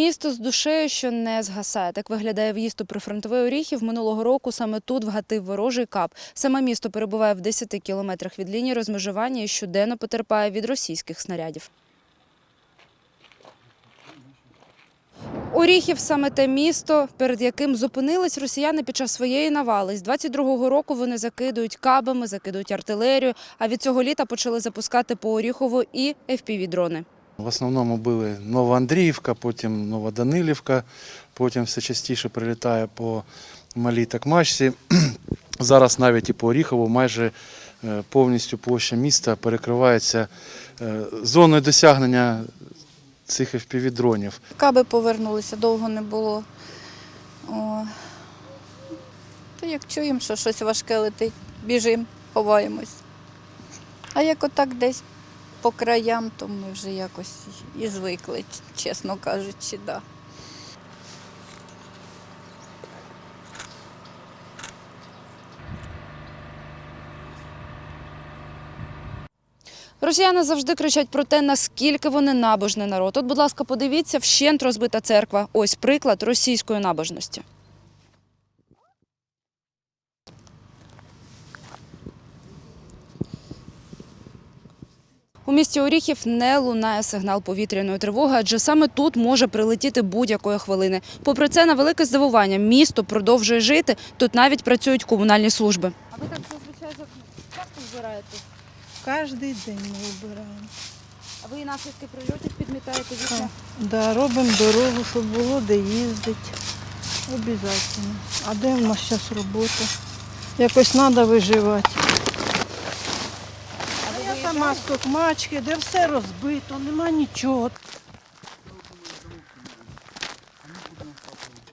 Місто з душею, що не згасає. Так виглядає в'їзд у прифронтовий Оріхів. Минулого року саме тут вгатив ворожий кап. Саме місто перебуває в 10 кілометрах від лінії розмежування і щоденно потерпає від російських снарядів. Оріхів саме те місто, перед яким зупинились росіяни під час своєї навали. З 22-го року вони закидують кабами, закидують артилерію. А від цього літа почали запускати по Оріхову і FPV-дрони. В основному були Новоандріївка, потім Новоданилівка, потім все частіше прилітає по малій Такмачці. Зараз навіть і по Оріхову майже е, повністю площа міста перекривається е, зоною досягнення цих FPV-дронів. Каби повернулися, довго не було. О. То як чуємо, що щось важке летить, біжимо, ховаємось. А як отак десь по краям, то ми вже якось і звикли, чесно кажучи, да. Росіяни завжди кричать про те, наскільки вони набожний народ. От, будь ласка, подивіться, вщент розбита церква. Ось приклад російської набожності. У місті Оріхів не лунає сигнал повітряної тривоги, адже саме тут може прилетіти будь-якої хвилини. Попри це, на велике здивування, місто продовжує жити. Тут навіть працюють комунальні служби. А ви так зазвичай часто збираєте? Кожен день ми вибираємо. А ви наслідки прильотів підмітаєте вікна? Да, робимо дорогу, щоб було де їздити. Обов'язково. А де в нас зараз робота? Якось треба виживати. А я сама де все розбито, нема нічого.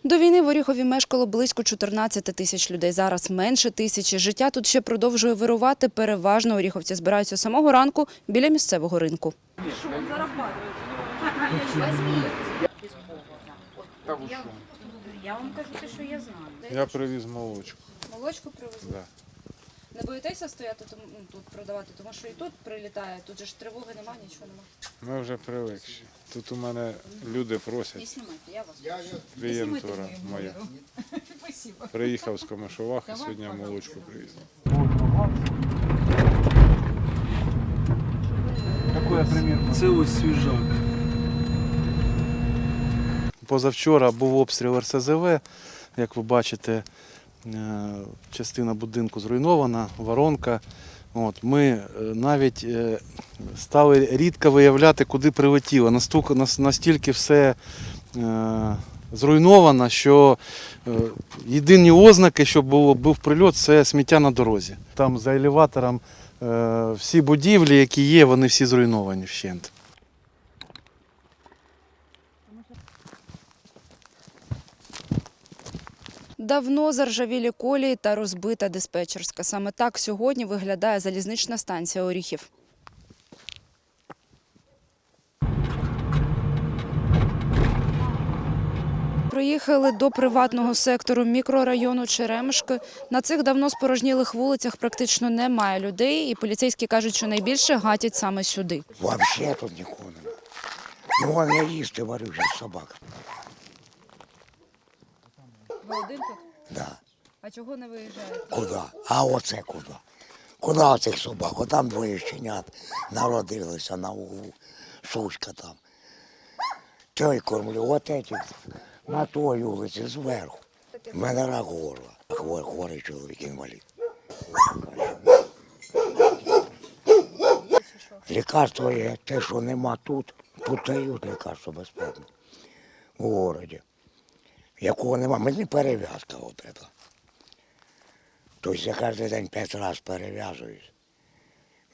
До війни в Оріхові мешкало близько 14 тисяч людей. Зараз менше тисячі. Життя тут ще продовжує вирувати. Переважно оріховці збираються самого ранку біля місцевого ринку. Я вам кажу те, що я знаю. Я привіз молочку. Молочку привезли. Да. Не боїтеся стояти тому, ну, тут продавати, тому що і тут прилітає, тут же ж тривоги немає, нічого немає. Ми вже привикші. Тут у мене люди Не просять, знімайте, я вас. клієнтура моя. Приїхав з Комишувахи, сьогодні молочку привіз. Це ось свіжак. Позавчора був обстріл РСЗВ. Як ви бачите, частина будинку зруйнована, воронка. От, ми е, навіть е, стали рідко виявляти, куди прилетіло. Настук- нас- Настільки все е, зруйновано, що е, єдині ознаки, що було, був прильот, це сміття на дорозі. Там за елеватором е, всі будівлі, які є, вони всі зруйновані вщент. Давно заржавілі колії та розбита диспетчерська. Саме так сьогодні виглядає залізнична станція Оріхів. Проїхали до приватного сектору мікрорайону Черемшки. На цих давно спорожнілих вулицях практично немає людей, і поліцейські кажуть, що найбільше гатять саме сюди. Вообще тут нікого нема. Ну, вон їсти варю вже собака. Один тут? Да. А чого не виїжджаєте? Куди? А оце куди? Куди оцих собак? Отам двоє щенят народилися на углу. Сушка там. Той кормлю, от эти на той вулиці зверху. В мене рак горла. Хворий, хворий чоловік інвалід. Лікарство є те, що нема тут. Тут дають лікарство безплатно. У городі. Якого нема. Мені перев'язка от це. Тобто я кожен день п'ять разів перев'язуюсь.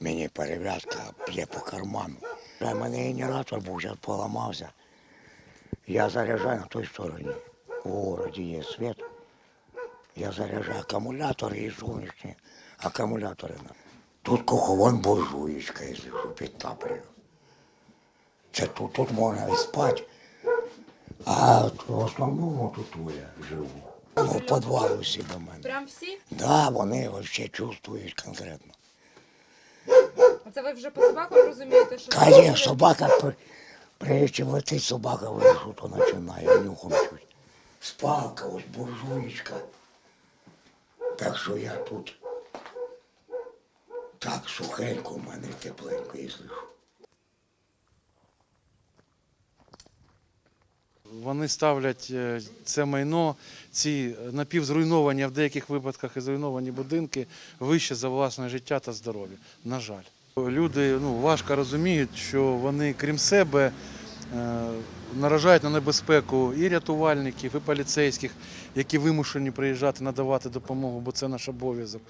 Мені перев'язка п'є по карману. У мене генератор був, зараз поламався. Я заряджаю на той стороні. У городі є світ. Я заряджаю акумулятори і сонячні акумулятори. Тут куховон буржуєчка, якщо що, підтаплюю. Це тут, тут можна і спати. А в основному тут я живу. В підвалі всі до мене. Прям всі? Да, вони взагалі чувствують конкретно. А Це ви вже по собакам розумієте, що Конечно, собака при- Прежде чим летить собака в лісу, то починає нюхом чуть. Спалка, ось буржуєчка. Так що я тут так сухенько, в мене тепленько, і слышу. Вони ставлять е, це майно, ці напівзруйновані, а в деяких випадках і зруйновані будинки вище за власне життя та здоров'я. На жаль. Люди ну, важко розуміють, що вони, крім себе, е, наражають на небезпеку і рятувальників, і поліцейських, які вимушені приїжджати надавати допомогу, бо це наш обов'язок.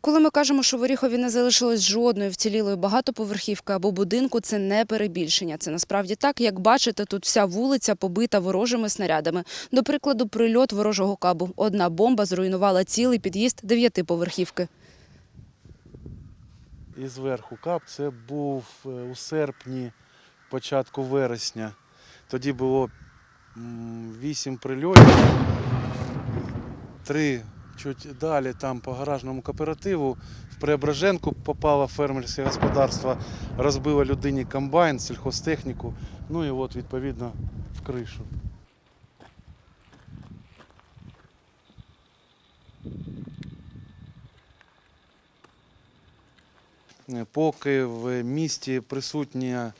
Коли ми кажемо, що в Оріхові не залишилось жодної вцілілої багатоповерхівки або будинку, це не перебільшення. Це насправді так. Як бачите, тут вся вулиця побита ворожими снарядами. До прикладу, прильот ворожого кабу. Одна бомба зруйнувала цілий під'їзд дев'ятиповерхівки. І зверху кап це був е, у серпні, початку вересня. Тоді було вісім прильотів. Три чуть далі, там по гаражному кооперативу. В Преображенку попало фермерське господарство, розбило людині комбайн, сільхозтехніку. Ну і от відповідно в кришу. Е, Поки в місті присутня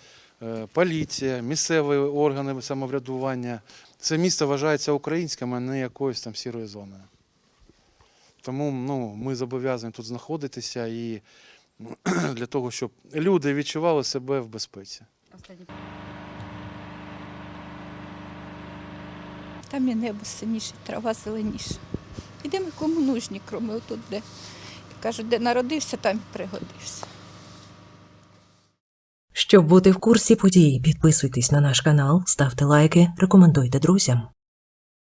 е, поліція, місцеві органи самоврядування, це місто вважається українським, а не якоюсь там сірою зоною. Тому ну, ми зобов'язані тут знаходитися і для того, щоб люди відчували себе в безпеці. Там і небо синіше, трава зеленіша. Ідемо кому нужні, кроме отут, де кажуть, де народився, там і пригодився. Щоб бути в курсі подій, підписуйтесь на наш канал, ставте лайки, рекомендуйте друзям.